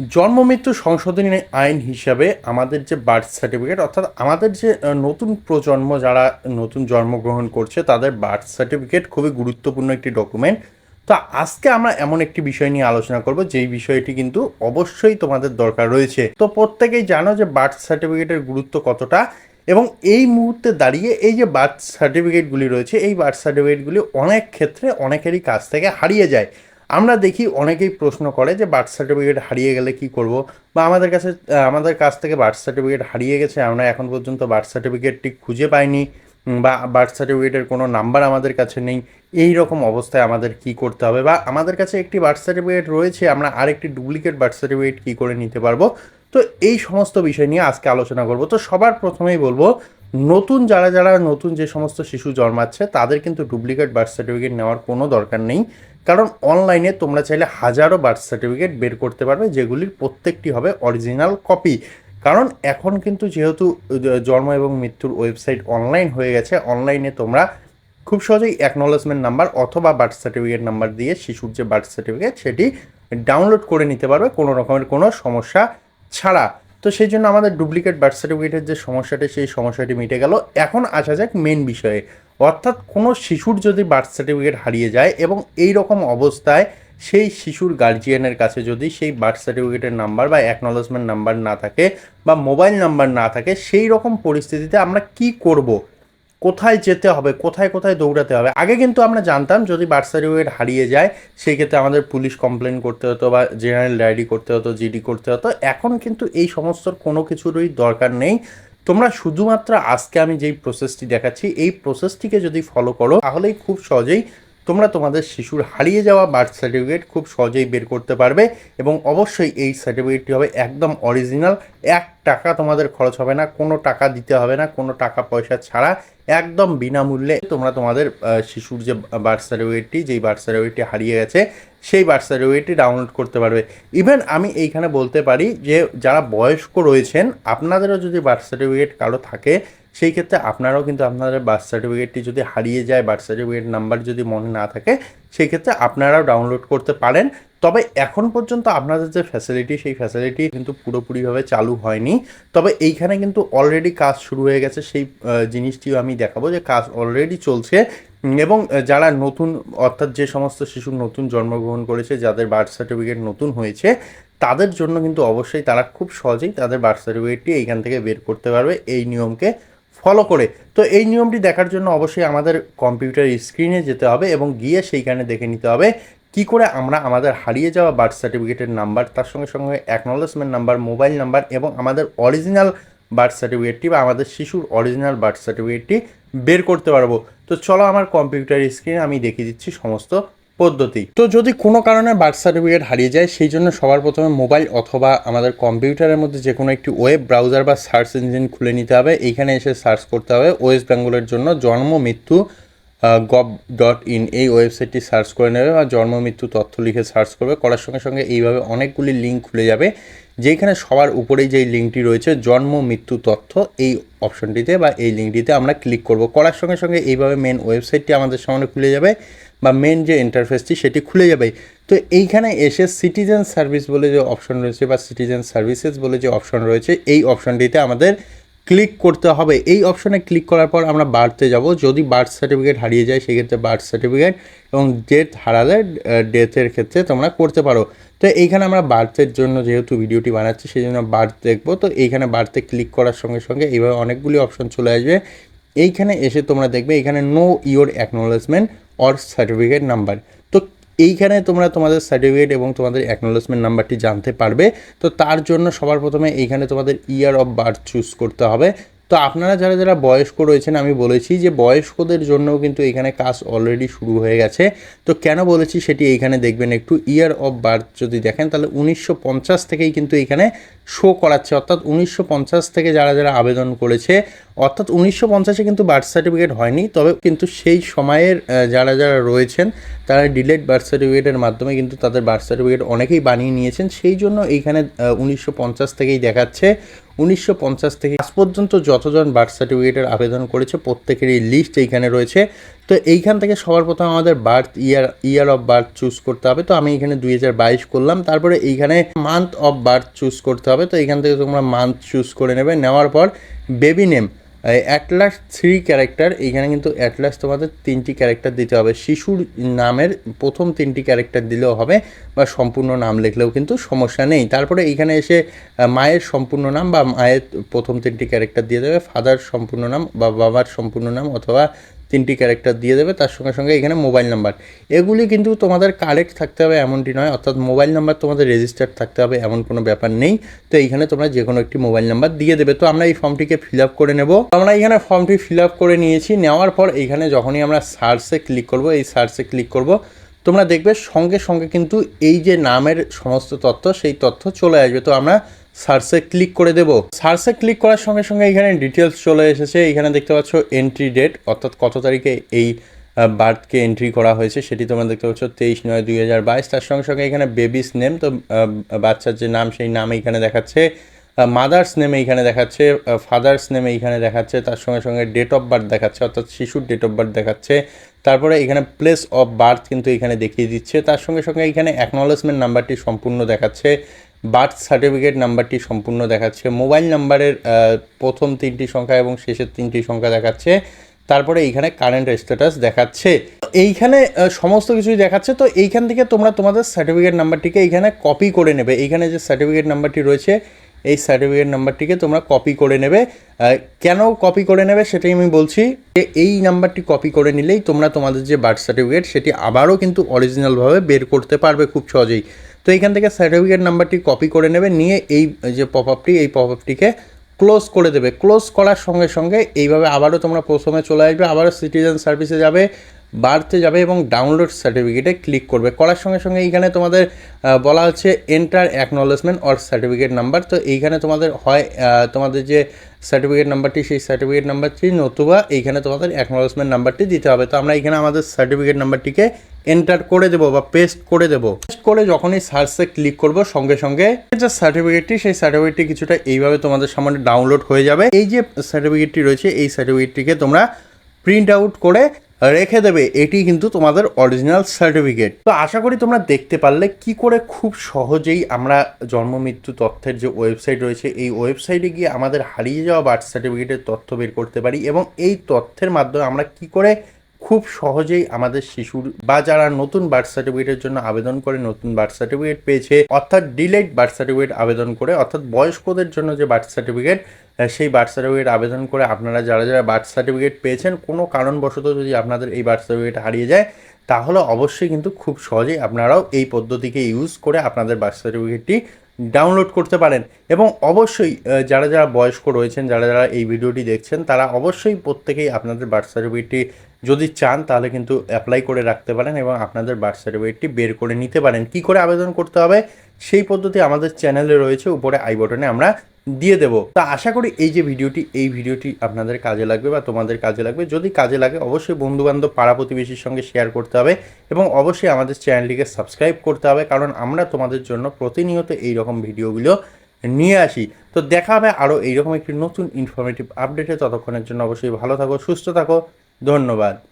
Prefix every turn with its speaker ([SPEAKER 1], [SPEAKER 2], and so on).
[SPEAKER 1] জন্মমৃত্যু সংশোধনী আইন হিসাবে আমাদের যে বার্থ সার্টিফিকেট, অর্থাৎ আমাদের যে নতুন প্রজন্ম যারা নতুন জন্মগ্রহণ করছে, তাদের বার্থ সার্টিফিকেট খুবই গুরুত্বপূর্ণ একটি ডকুমেন্ট তো আজকে আমরা এমন একটি বিষয় নিয়ে আলোচনা করব, যেই বিষয়টি কিন্তু অবশ্যই তোমাদের দরকার রয়েছে। তো প্রত্যেকেই জানো যে বার্থ সার্টিফিকেটের গুরুত্ব কতটা, এবং এই মুহূর্তে দাঁড়িয়ে এই যে বার্থ সার্টিফিকেটগুলি রয়েছে, এই বার্থ সার্টিফিকেটগুলি অনেক ক্ষেত্রে অনেকেরই কাছ থেকে হারিয়ে যায়। আমরা দেখি অনেকেই প্রশ্ন করে যে বার্থ সার্টিফিকেট হারিয়ে গেলে কি করব? বা আমাদের কাছে আমাদের কাছ থেকে বার্থ সার্টিফিকেট হারিয়ে গেছে, আমরা এখন পর্যন্ত বার্থ সার্টিফিকেটটি খুঁজে পাইনি বা বার্থ সার্টিফিকেটের কোনো নাম্বার আমাদের কাছে নেই। এই রকম অবস্থায় আমাদের কি করতে হবে? বা আমাদের কাছে একটি বার্থ সার্টিফিকেট রয়েছে, আমরা আরেকটি ডুপ্লিকেট বার্থ সার্টিফিকেট কী করে নিতে পারব? তো এই সমস্ত বিষয় নিয়ে আজকে আলোচনা করব। তো সবার প্রথমেই বলব, নতুন যারা যারা নতুন যে সমস্ত শিশু জন্মাচ্ছে, তাদের কিন্তু ডুপ্লিকেট বার্থ সার্টিফিকেট নেওয়ার কোনো দরকার নেই। কারণ অনলাইনে তোমরা চাইলে হাজারো বার্থ সার্টিফিকেট বের করতে পারবে, যেগুলির প্রত্যেকটি হবে অরিজিনাল কপি। কারণ এখন কিন্তু যেহেতু জন্ম এবং মৃত্যুর ওয়েবসাইট অনলাইন হয়ে গেছে, অনলাইনে তোমরা খুব সহজেই অ্যাকনোলেজমেন্ট নাম্বার অথবা বার্থ সার্টিফিকেট নাম্বার দিয়ে শিশুর যে বার্থ সার্টিফিকেট, সেটি ডাউনলোড করে নিতে পারবে, কোনো রকমের কোনো সমস্যা ছাড়া। তো সেই জন্য আমাদের ডুপ্লিকেট বার্থ সার্টিফিকেটের যে সমস্যাটি, সেই সমস্যাটি মিটে গেল। এখন আসা যাক মেন বিষয়ে। অর্থাৎ কোনো শিশুর যদি বার্থ সার্টিফিকেট হারিয়ে যায় এবং এই রকম অবস্থায় সেই শিশুর গার্জিয়ানের কাছে যদি সেই বার্থ সার্টিফিকেটের নাম্বার বা অ্যাকনোলেজমেন্ট নাম্বার না থাকে বা মোবাইল নাম্বার না থাকে সেই রকম পরিস্থিতিতে আমরা কি করব? কোথায় যেতে হবে, কোথায় কোথায় দৌড়াতে হবে? আগে কিন্তু আমরা জানতাম যদি বার্থ সার্টিফিকেট হারিয়ে যায়, সেই ক্ষেত্রে আমাদের পুলিশ কমপ্লেন করতে হতো বা জেনারেল ডায়েরি করতে হতো জিডি করতে হতো। এখন কিন্তু এই সমস্ত কোনো কিছুরই দরকার নেই। তোমরা শুধুমাত্র আজকে আমি যেই প্রসেসটি দেখাচ্ছি, এই প্রসেসটিকে যদি ফলো করো, তাহলেই খুব সহজেই তোমরা তোমাদের শিশুর হারিয়ে যাওয়া বার্থ সার্টিফিকেট খুব সহজেই বের করতে পারবে এবং অবশ্যই এই সার্টিফিকেটটি হবে একদম অরিজিনাল এক টাকা তোমাদের খরচ হবে না, কোনো টাকা দিতে হবে না, কোনো টাকা পয়সা ছাড়া, একদম বিনামূল্যে তোমরা তোমাদের শিশুর যে বার্থ সার্টিফিকেটটি যেই বার্থ সার্টিফিকেটটি হারিয়ে গেছে, সেই বার্থ সার্টিফিকেটটি ডাউনলোড করতে পারবে। ইভেন আমি এইখানে বলতে পারি যে, যারা বয়স্ক রয়েছেন, আপনাদেরও যদি বার্থ সার্টিফিকেট কারও থাকে সেই ক্ষেত্রে আপনারাও কিন্তু আপনাদের বার্থ সার্টিফিকেটটি যদি হারিয়ে যায় বার্থ সার্টিফিকেট নাম্বার যদি মনে না থাকে, সেই ক্ষেত্রে আপনারাও ডাউনলোড করতে পারেন। তবে এখন পর্যন্ত আপনাদের যে ফ্যাসিলিটি সেই ফ্যাসিলিটি কিন্তু পুরোপুরিভাবে চালু হয়নি। তবে এইখানে কিন্তু অলরেডি কাজ শুরু হয়ে গেছে। সেই জিনিসটিও আমি দেখাবো যে কাজ অলরেডি চলছে। এবং যারা নতুন, অর্থাৎ যে সমস্ত শিশু নতুন জন্মগ্রহণ করেছে, যাদের বার্থ সার্টিফিকেট নতুন হয়েছে, তাদের জন্য কিন্তু অবশ্যই তারা খুব সহজেই তাদের বার্থ সার্টিফিকেটটি এইখান থেকে বের করতে পারবে। এই নিয়মকে ফলো করে। তো এই নিয়মটি দেখার জন্য অবশ্যই আমাদের কম্পিউটার স্ক্রিনে যেতে হবে এবং গিয়ে সেইখানে দেখে নিতে হবে কি করে আমরা আমাদের হারিয়ে যাওয়া বার্থ সার্টিফিকেটের নাম্বার তার সঙ্গে সঙ্গে অ্যাকনোলেজমেন্ট নাম্বার মোবাইল নাম্বার এবং আমাদের অরিজিনাল বার্থ সার্টিফিকেটটি বা আমাদের শিশুর অরিজিনাল বার্থ সার্টিফিকেটটি বের করতে পারব। তো চলো আমার কম্পিউটার স্ক্রিনে আমি দেখিয়ে দিচ্ছি সমস্ত পদ্ধতি। তো যদি কোনো কারণে বার্থ সার্টিফিকেট হারিয়ে যায়, সেই জন্য সবার প্রথমে মোবাইল অথবা আমাদের কম্পিউটারের মধ্যে যে কোনো একটি ওয়েব ব্রাউজার বা সার্চ ইঞ্জিন খুলে নিতে হবে। এইখানে এসে সার্চ করতে হবে ওয়েস্ট বেঙ্গলের জন্য। জন্ম, মৃত্যু গভ ডট ইন এই ওয়েবসাইটটি সার্চ করে নেবে বা জন্ম, মৃত্যু তথ্য লিখে সার্চ করবে। করার সঙ্গে সঙ্গে এইভাবে অনেকগুলি লিঙ্ক খুলে যাবে যেখানে সবার উপরেই যেই লিঙ্কটি রয়েছে, জন্ম, মৃত্যু তথ্য, এই অপশনটিতে বা এই লিঙ্কটিতে আমরা ক্লিক করব। করার সঙ্গে সঙ্গে এইভাবে মেন ওয়েবসাইটটি আমাদের সামনে খুলে যাবে। বা মেন যে ইন্টারফেসটি সেটি খুলে যাবে। তো এইখানে এসে সিটিজেন সার্ভিস বলে যে অপশন রয়েছে বা সিটিজেন সার্ভিসেস বলে যে অপশন রয়েছে, এই অপশনটিতে আমাদের ক্লিক করতে হবে। এই অপশনে ক্লিক করার পর আমরা বার্থে যাব। যদি বার্থ সার্টিফিকেট হারিয়ে যায়, সেক্ষেত্রে বার্থ সার্টিফিকেট এবং ডেথ হারালে ডেথের ক্ষেত্রে তোমরা করতে পারো। তো এইখানে আমরা বার্থের জন্য যেহেতু ভিডিওটি বানাচ্ছি সেই জন্য বার্থ দেখব। তো এইখানে বার্থে ক্লিক করার সঙ্গে সঙ্গে এইভাবে অনেকগুলি অপশন চলে আসবে। এইখানে এসে তোমরা দেখবে এখানে know your acknowledgement or certificate number তো এইখানে তোমরা তোমাদের সার্টিফিকেট এবং তোমাদের অ্যাকনোলেজমেন্ট নাম্বারটি জানতে পারবে। তো তার জন্য সবার প্রথমে এইখানে তোমাদের ইয়ার অফ বার্থ চুজ করতে হবে। তো আপনারা যারা যারা বয়স্ক রয়েছেন, আমি বলেছি যে বয়স্কদের জন্যও কিন্তু এখানে কাজ অলরেডি শুরু হয়ে গেছে। তো কেন বলেছি সেটি এইখানে দেখবেন একটু ইয়ার অফ বার্থ যদি দেখেন, তাহলে উনিশশো পঞ্চাশ থেকেই কিন্তু এখানে শো করাচ্ছে। অর্থাৎ উনিশশো পঞ্চাশ থেকে যারা যারা আবেদন করেছে, অর্থাৎ উনিশশো পঞ্চাশে কিন্তু বার্থ সার্টিফিকেট হয়নি, তবে কিন্তু সেই সময়ের যারা যারা রয়েছেন, তারা ডিলেট বার্থ সার্টিফিকেটের মাধ্যমে কিন্তু তাদের বার্থ সার্টিফিকেট অনেকেই বানিয়ে নিয়েছেন। সেই জন্য এইখানে উনিশশো পঞ্চাশ থেকেই দেখাচ্ছে। উনিশশো পঞ্চাশ থেকে আজ পর্যন্ত যতজন বার্থ সার্টিফিকেটের আবেদন করেছে, প্রত্যেকেরই লিস্ট এইখানে রয়েছে। তো এইখান থেকে সবার প্রথম আমাদের birth year year of birth choose করতে হবে। তো আমি এখানে দুই হাজার বাইশ করলাম। তারপরে এইখানে মান্থ অফ বার্থ চুজ করতে হবে। তো এইখান থেকে তোমরা মান্থ চুজ করে নেবে। নেওয়ার পর baby name at least three character এইখানে কিন্তু অ্যাটলাস তোমাদের তিনটি ক্যারেক্টার দিতে হবে। শিশুর নামের প্রথম তিনটি ক্যারেক্টার দিলেও হবে বা সম্পূর্ণ নাম লিখলেও কিন্তু সমস্যা নেই। তারপরে এখানে এসে মায়ের সম্পূর্ণ নাম বা মায়ের প্রথম তিনটি ক্যারেক্টার দিয়ে দেবে। ফাদার সম্পূর্ণ নাম বা বাবার সম্পূর্ণ নাম অথবা তিনটি ক্যারেক্টার দিয়ে দেবে, তার সঙ্গে সঙ্গে এখানে মোবাইল নাম্বার এগুলি কিন্তু তোমাদের কারেক্ট থাকতে হবে এমনটি নয়, অর্থাৎ মোবাইল নাম্বার তোমাদের রেজিস্টার্ড থাকতে হবে, এমন কোনো ব্যাপার নেই। তো এইখানে তোমরা যে কোনো একটি মোবাইল নাম্বার দিয়ে দেবে। তো আমরা এই ফর্মটিকে ফিল আপ করে নেব। আমরা এখানে ফর্মটি ফিল আপ করে নিয়েছি, নেওয়ার পর এইখানে যখনই আমরা সার্চে ক্লিক করব, এই সার্চে ক্লিক করব, তোমরা দেখবে সঙ্গে সঙ্গে কিন্তু এই যে নামের সমস্ত তথ্য, সেই তথ্য চলে আসবে। তো আমরা সার্চে ক্লিক করে দেব। সার্চে ক্লিক করার সঙ্গে সঙ্গে এখানে ডিটেলস চলে এসেছে। এখানে দেখতে পাচ্ছ এন্ট্রি ডেট অর্থাৎ কত তারিখে এই বার্থকে এন্ট্রি করা হয়েছে সেটি তোমরা দেখতে পাচ্ছ তেইশ নয় দুই হাজার বাইশ। তার সঙ্গে সঙ্গে এখানে বেবিস নেম তো বাচ্চার যে নাম সেই নাম এইখানে দেখাচ্ছে মাদার্স নেমে এইখানে দেখাচ্ছে ফাদার্স নেমে এইখানে দেখাচ্ছে, তার সঙ্গে সঙ্গে ডেট অফ বার্থ দেখাচ্ছে, অর্থাৎ শিশুর ডেট অফ বার্থ দেখাচ্ছে। তারপরে এখানে প্লেস অফ বার্থ কিন্তু এখানে দেখিয়ে দিচ্ছে। তার সঙ্গে সঙ্গে এখানে অ্যাকনলেজমেন্ট নাম্বারটি সম্পূর্ণ দেখাচ্ছে। বার্থ সার্টিফিকেট নাম্বারটি সম্পূর্ণ দেখাচ্ছে। মোবাইল নাম্বারের প্রথম তিনটি সংখ্যা এবং শেষের তিনটি সংখ্যা দেখাচ্ছে। তারপরে এইখানে কারেন্ট স্ট্যাটাস দেখাচ্ছে। এইখানে সমস্ত কিছুই দেখাচ্ছে। তো এইখান থেকে তোমরা তোমাদের সার্টিফিকেট নাম্বারটিকে এইখানে কপি করে নেবে। এইখানে যে সার্টিফিকেট নাম্বারটি রয়েছে, এই সার্টিফিকেট নাম্বারটিকে তোমরা কপি করে নেবে। কেন কপি করে নেবে সেটাই আমি বলছি যে এই নাম্বারটি কপি করে নিলেই তোমরা তোমাদের যে বার্থ সার্টিফিকেট সেটি আবারও কিন্তু অরিজিনালভাবে বের করতে পারবে খুব সহজেই। তো এইখান থেকে সার্টিফিকেট নাম্বারটি কপি করে নেবে, নিয়ে এই যে পপ আপটি এই পপ আপটিকে ক্লোজ করে দেবে। ক্লোজ করার সঙ্গে সঙ্গে এইভাবে আবারও তোমরা প্রথমে চলে আসবে, আবারও সিটিজেন সার্ভিসে যাবে বাড়তে যাবে এবং ডাউনলোড সার্টিফিকেটে ক্লিক করবে। করার সঙ্গে সঙ্গে এইখানে তোমাদের বলা হচ্ছে enter acknowledgement or certificate number তো এইখানে তোমাদের হয় তোমাদের যে সার্টিফিকেট নাম্বারটি সেই সার্টিফিকেট নাম্বারটি নতুবা এইখানে তোমাদের অ্যাকনলেজমেন্ট নাম্বারটি দিতে হবে। তো আমরা এখানে আমাদের সার্টিফিকেট নাম্বারটিকে এন্টার করে দেবো বা পেস্ট করে দেবো। পেস্ট করে যখনই সার্চে ক্লিক করব, সঙ্গে সঙ্গে যে সার্টিফিকেটটি সেই সার্টিফিকেটটি কিছুটা এইভাবে তোমাদের সামনে ডাউনলোড হয়ে যাবে। এই যে সার্টিফিকেটটি রয়েছে, এই সার্টিফিকেটটিকে তোমরা প্রিন্ট আউট করে রেখে দেবে। এটি কিন্তু তোমাদের অরিজিনাল সার্টিফিকেট তো আশা করি তোমরা দেখতে পারলে কি করে খুব সহজেই আমরা জন্ম, মৃত্যু তথ্যের যে ওয়েবসাইট রয়েছে, এই ওয়েবসাইটে গিয়ে আমাদের হারিয়ে যাওয়া বার্থ সার্টিফিকেটের তথ্য বের করতে পারি এবং এই তথ্যের মাধ্যমে আমরা কি করে খুব সহজেই আমাদের শিশুর বা যারা নতুন বার্থ সার্টিফিকেটের জন্য আবেদন করে নতুন বার্থ সার্টিফিকেট পেয়েছে, অর্থাৎ ডিলেট বার্থ সার্টিফিকেট আবেদন করে, অর্থাৎ বয়স্কদের জন্য যে বার্থ সার্টিফিকেট সেই বার্থ সার্টিফিকেট আবেদন করে আপনারা যারা যারা বার্থ সার্টিফিকেট পেয়েছেন, কোনো কারণবশত যদি আপনাদের এই বার্থ সার্টিফিকেট হারিয়ে যায়, তাহলে অবশ্যই কিন্তু খুব সহজেই আপনারাও এই পদ্ধতিকে ইউজ করে আপনাদের বার্থ সার্টিফিকেটটি ডাউনলোড করতে পারেন। এবং অবশ্যই যারা যারা বয়স্ক রয়েছেন, যারা যারা এই ভিডিওটি দেখছেন, তারা অবশ্যই প্রত্যেকেই আপনাদের বার্থ সার্টিফিকেটটি যদি চান, তাহলে কিন্তু অ্যাপ্লাই করে রাখতে পারেন এবং আপনাদের বার্থ সার্টিফিকেটটি বের করে নিতে পারেন। কি করে আবেদন করতে হবে? সেই পদ্ধতি আমাদের চ্যানেলে রয়েছে, উপরে আই বটনে আমরা দিয়ে দেব। তা আশা করি এই যে ভিডিওটি, এই ভিডিওটি আপনাদের কাজে লাগবে বা তোমাদের কাজে লাগবে। যদি কাজে লাগে, অবশ্যই বন্ধুবান্ধব, পাড়া প্রতিবেশীর সঙ্গে শেয়ার করতে হবে এবং অবশ্যই আমাদের চ্যানেলটিকে সাবস্ক্রাইব করতে হবে, কারণ আমরা তোমাদের জন্য প্রতিনিয়ত এই রকম ভিডিওগুলো নিয়ে আসি। তো দেখা হবে আরও এইরকম একটি নতুন ইনফরমেটিভ আপডেটে ততক্ষণের জন্য অবশ্যই ভালো থাকো, সুস্থ থাকো। ধন্যবাদ।